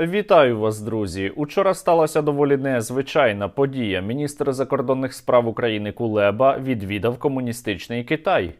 Вітаю вас, друзі. Учора сталася доволі незвичайна подія. Міністр закордонних справ України Кулеба відвідав комуністичний Китай.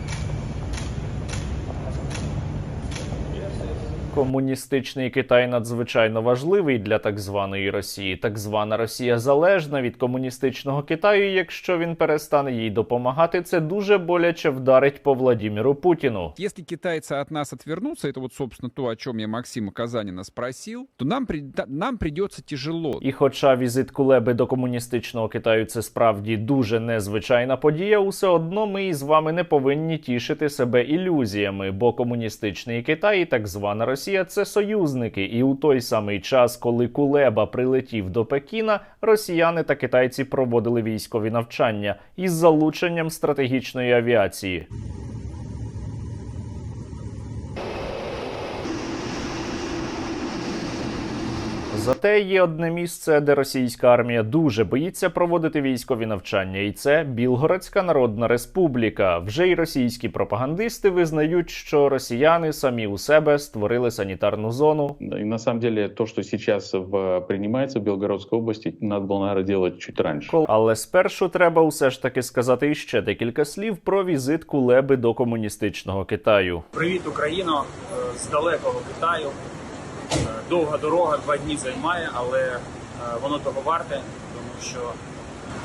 Комуністичний Китай надзвичайно важливий для так званої Росії. Так звана Росія залежна від комуністичного Китаю. Якщо він перестане їй допомагати, це дуже боляче вдарить по Владіміру Путіну. Если китайцы от нас отвернутся, это вот, собственно, то, о чем я Максима Казанина спросил, то нам, нам придется тяжело. І хоча візит Кулеби до комуністичного Китаю це справді дуже незвичайна подія, усе одно ми із вами не повинні тішити себе ілюзіями, бо комуністичний Китай і так звана Росія це союзники. І у той самий час, коли Кулеба прилетів до Пекіна, росіяни та китайці проводили військові навчання із залученням стратегічної авіації. Зате є одне місце, де російська армія дуже боїться проводити військові навчання, і це Білгородська Народна Республіка. Вже й російські пропагандисти визнають, що росіяни самі у себе створили санітарну зону. И на самом деле то, что сейчас в, принимается в Белгородской области, надо было, наверное, делать чуть раньше. Кол- Але спершу треба усе ж таки сказати іще декілька слів про візит Кулеби до комуністичного Китаю. Привіт, Україно е, з далекого Китаю. Довга дорога, два дні займає, але е, воно того варте, тому що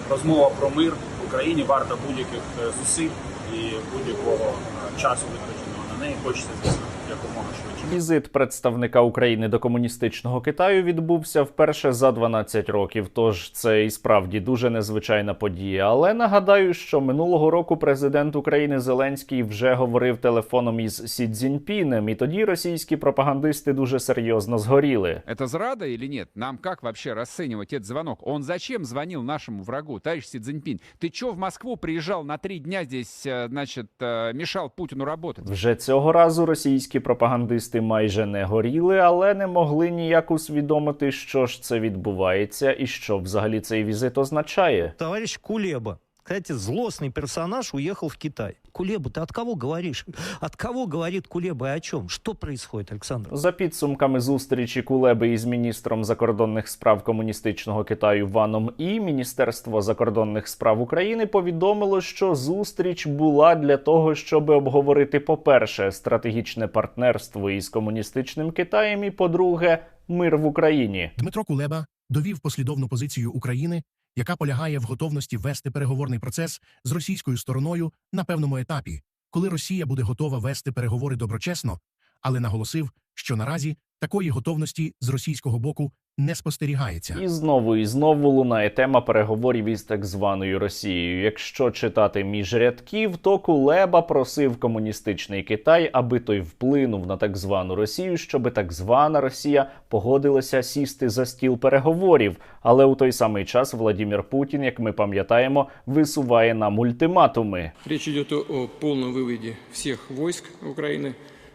розмова про мир в Україні варта будь-яких е, зусиль і будь-якого е, часу витраченого на неї. Хочеться, звісно, якомога швидше. Візит представника України до комуністичного Китаю відбувся вперше за 12 років. Тож це і справді дуже незвичайна подія. Але нагадаю, що минулого року президент України Зеленський вже говорив телефоном із Сі Цзіньпінем, і тоді російські пропагандисти дуже серйозно згоріли. Это зрада или нет? Нам как вообще расценивать этот звонок? Он зачем звонил нашему врагу, товарищ Си Цзиньпинь? Ты чё в Москву приезжал на три дня здесь, э, значит, э, мешал Путину работать? Вже цього разу російські пропагандисти майже не горіли, але не могли ніяк усвідомити, що ж це відбувається і що взагалі цей візит означає. Товариш Кулеба, кстати, злостный персонаж уехал в Китай. Кулеба, ты от кого говоришь? От кого говорит Кулеба и о чем? Что происходит, Александр? За підсумками зустрічі Кулеби із міністром закордонних справ комуністичного Китаю Ваном І, Міністерство закордонних справ України повідомило, що зустріч була для того, щоб обговорити, по-перше, стратегічне партнерство із комуністичним Китаєм, і по-друге, мир в Україні. Дмитро Кулеба довів послідовну позицію України, яка полягає в готовності вести переговорний процес з російською стороною на певному етапі, коли Росія буде готова вести переговори доброчесно, але наголосив, що наразі такої готовності з російського боку не спостерігається. І знову і знову лунає тема переговорів із так званою Росією. Якщо читати між рядків, то Кулеба просив комуністичний Китай, аби той вплинув на так звану Росію, щоби так звана Росія погодилася сісти за стіл переговорів. Але у той самий час Владімір Путін, як ми пам'ятаємо, висуває нам ультиматуми. Речь идет о, о полном выводе всех войск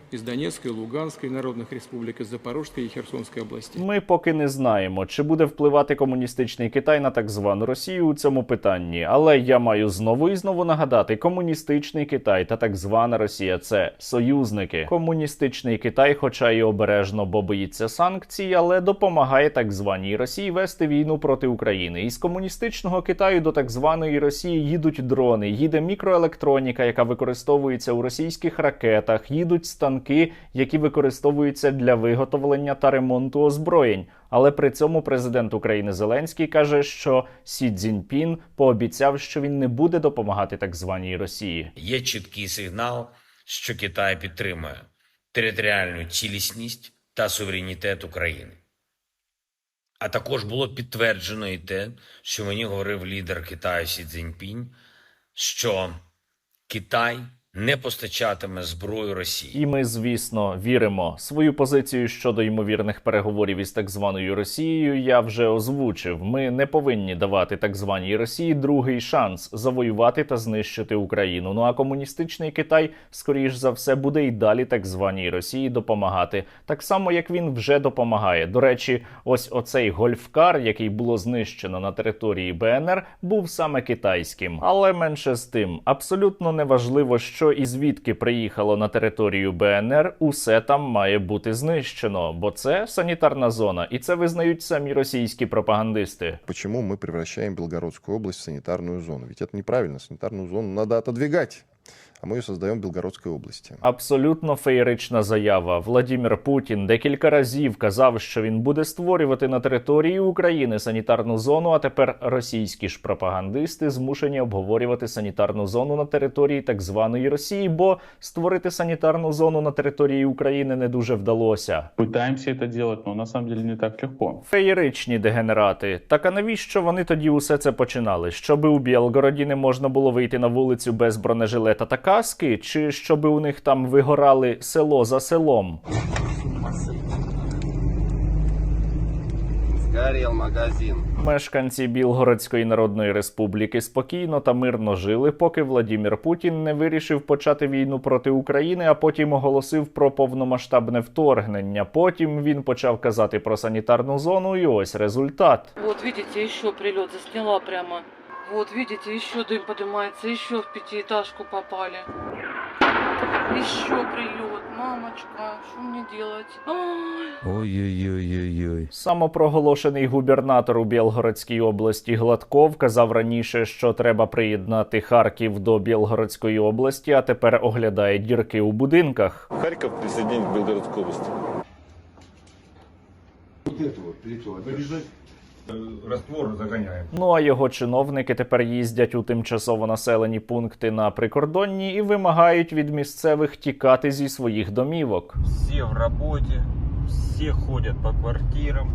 Украины из Донецкой, Луганской народных республик, из Запорожской и Херсонской областей. Ми поки не знаємо, чи буде впливати комуністичний Китай на так звану Росію у цьому питанні. Але я маю знову і знову нагадати: комуністичний Китай та так звана Росія це союзники. Комуністичний Китай, хоча й обережно, бо боїться санкцій, але допомагає так званій Росії вести війну проти України. Із комуністичного Китаю до так званої Росії їдуть дрони, їде мікроелектроніка, яка використовується у російських ракетах, їдуть станки, які використовуються для виготовлення та ремонту озброєнь. Але при цьому президент України Зеленський каже, що Сі Цзіньпін пообіцяв, що він не буде допомагати так званій Росії. Є чіткий сигнал, що Китай підтримує територіальну цілісність та суверенітет України. А також було підтверджено і те, що мені говорив лідер Китаю Сі Цзіньпінь, що Китай не постачатиме зброю Росії. І ми, звісно, віримо. Свою позицію щодо ймовірних переговорів із так званою Росією я вже озвучив. Ми не повинні давати так званій Росії другий шанс завоювати та знищити Україну. Ну а комуністичний Китай, скоріш за все, буде і далі так званій Росії допомагати, так само як він вже допомагає. До речі, ось оцей гольфкар, який було знищено на території БНР, був саме китайським. Але менше з тим, абсолютно неважливо, що і звідки приїхало на територію БНР, усе там має бути знищено, бо це санітарна зона, і це визнають самі російські пропагандисти. Чому ми превращаем Белгородскую область в санитарную зону? Ведь это неправильно. Санитарную зону надо отодвигать, а мы ее создаем в Белгородской области. Абсолютно феєрична заява. Владімір Путін декілька разів казав, що він буде створювати на території України санітарну зону. А тепер російські ж пропагандисти змушені обговорювати санітарну зону на території так званої Росії, бо створити санітарну зону на території України не дуже вдалося. Пытаемся это делать, но на самом деле не так легко. Феєричні дегенерати. Так а навіщо вони тоді усе це починали? Щоби у Білгороді не можна було вийти на вулицю без бронежилета та каски, чи щоби у них там вигорали село за селом? Сгорел магазин. Мешканці Білгородської Народної Республіки спокійно та мирно жили, поки Владімір Путін не вирішив почати війну проти України, а потім оголосив про повномасштабне вторгнення. Потім він почав казати про санітарну зону, і ось результат. Вот видите, еще прилет засняла прямо. Вот видите, еще дым поднимается, еще в пятиэтажку попали. Еще прилет, мамочка, что мне делать? Ой-ой-ой-ой-ой. Самопроголошений губернатор у Білгородській області Гладков казав раніше, що треба приєднати Харків до Білгородської області, а тепер оглядає дірки у будинках. Харьков присоединить к Белгородской заганяє Ну а його чиновники тепер їздять у тимчасово населені пункти на прикордонні і вимагають від місцевих тікати зі своїх домівок. Всі в роботі, всі ходять по квартирам,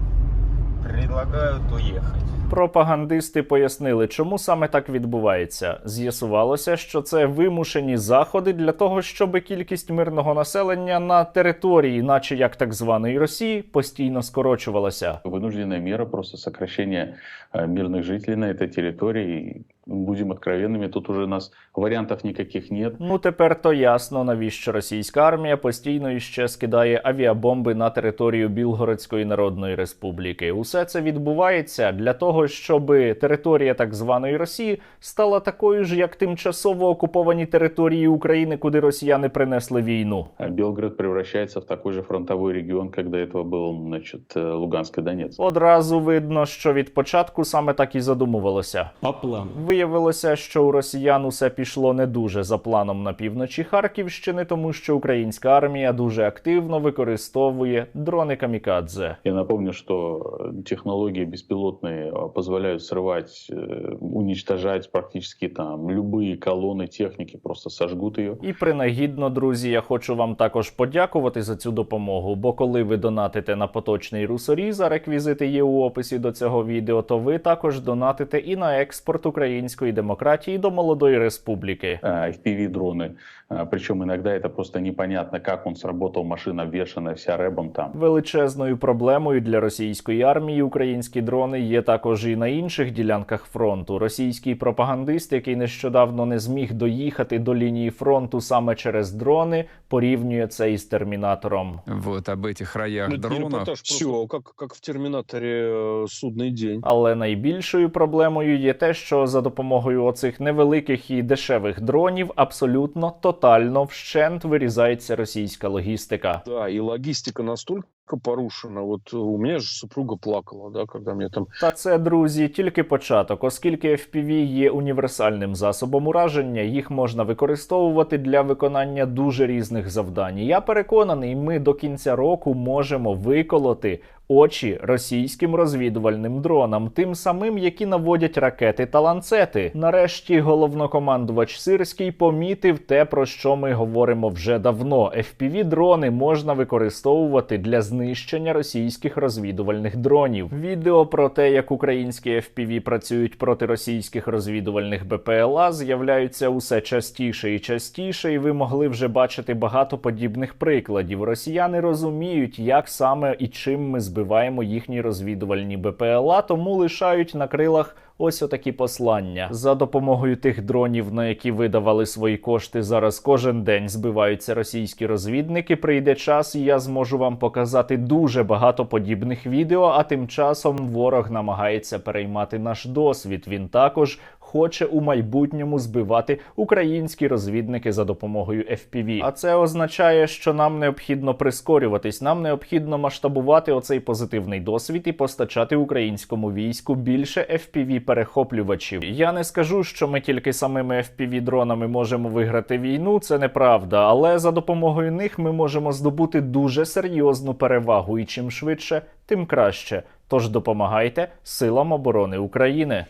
предлагают уехать. Пропагандисти пояснили, чому саме так відбувається. З'ясувалося, що це вимушені заходи для того, щоб кількість мирного населення на території, наче як так званої Росії, постійно скорочувалася. Вынужденная мера просто сокращения э, мирных жителей на этой территории. И, Будем откровенными, тут уже у нас вариантов никаких нет. Ну тепер то ясно, навіщо російська армія постійно іще скидає авіабомби на територію Білгородської Народної Республіки. Усе це відбувається для того, щоб територія так званої Росії стала такою ж, як тимчасово окуповані території України, куди росіяни принесли війну. А Белгород превращается в такой же фронтовой регион, как до этого был значит, э, Луганск и Донецк. Одразу видно, що від початку саме так і задумувалося. По плану. Виявилося, що у росіян усе пішло не дуже за планом на півночі Харківщини, тому що українська армія дуже активно використовує дрони камікадзе. Я напомню, что э, технологии беспилотные э, позволяют срывать, э, уничтожать практически там любые колонны техники, просто сожгут ее. І принагідно, друзі, я хочу вам також подякувати за цю допомогу. Бо коли ви донатите на поточний русоріз, а реквізити є у описі до цього відео, то ви також донатите і на експорт української демократії до молодої республіки. FPV-дроны. Причем иногда это просто непонятно, как он сработал, машина обвешанная вся рэбом там. Величезною проблемою для російської армії українські дрони є також і на інших ділянках фронту. Російський пропагандист, який нещодавно не зміг доїхати до лінії фронту саме через дрони, порівнює це із термінатором. Вот об этих роях дронов. Все, как, как в Терминаторе э, «Судный день». Але найбільшою проблемою є те, що за допомогою оцих невеликих і дешевих дронів абсолютно тотально вщент вирізається російська логістика. Да, і логістика настолько порушена. Вот у меня же супруга плакала, да, когда мне там Та це, друзі, тільки початок, оскільки FPV є універсальним засобом ураження, їх можна використовувати для виконання дуже різних завдань. Я переконаний, ми до кінця року можемо виколоти очі російським розвідувальним дронам, тим самим, які наводять ракети та ланцети. Нарешті головнокомандувач Сирський помітив те, про що ми говоримо вже давно. fpv дрони можна використовувати для знищення російських розвідувальних дронів. Відео про те, як українські FPV працюють проти російських розвідувальних БПЛА, з'являються усе частіше і частіше, і ви могли вже бачити багато подібних прикладів. Росіяни розуміють, як саме і чим ми збиваємо їхні розвідувальні БПЛА, тому лишають на крилах. Ось отакі послання за допомогою тих дронів, на які видавали свої кошти. Зараз кожен день збиваються російські розвідники. Прийде час, і я зможу вам показати дуже багато подібних відео. А тим часом ворог намагається переймати наш досвід. Він також хоче у майбутньому збивати українські розвідники за допомогою FPV. А це означає, що нам необхідно прискорюватись, нам необхідно масштабувати оцей позитивний досвід і постачати українському війську більше fpv перехоплювачів. Я не скажу, що ми тільки самими fpv дронами можемо виграти війну. Це неправда, але за допомогою них ми можемо здобути дуже серйозну перевагу, і чим швидше, тим краще. Тож допомагайте силам оборони України.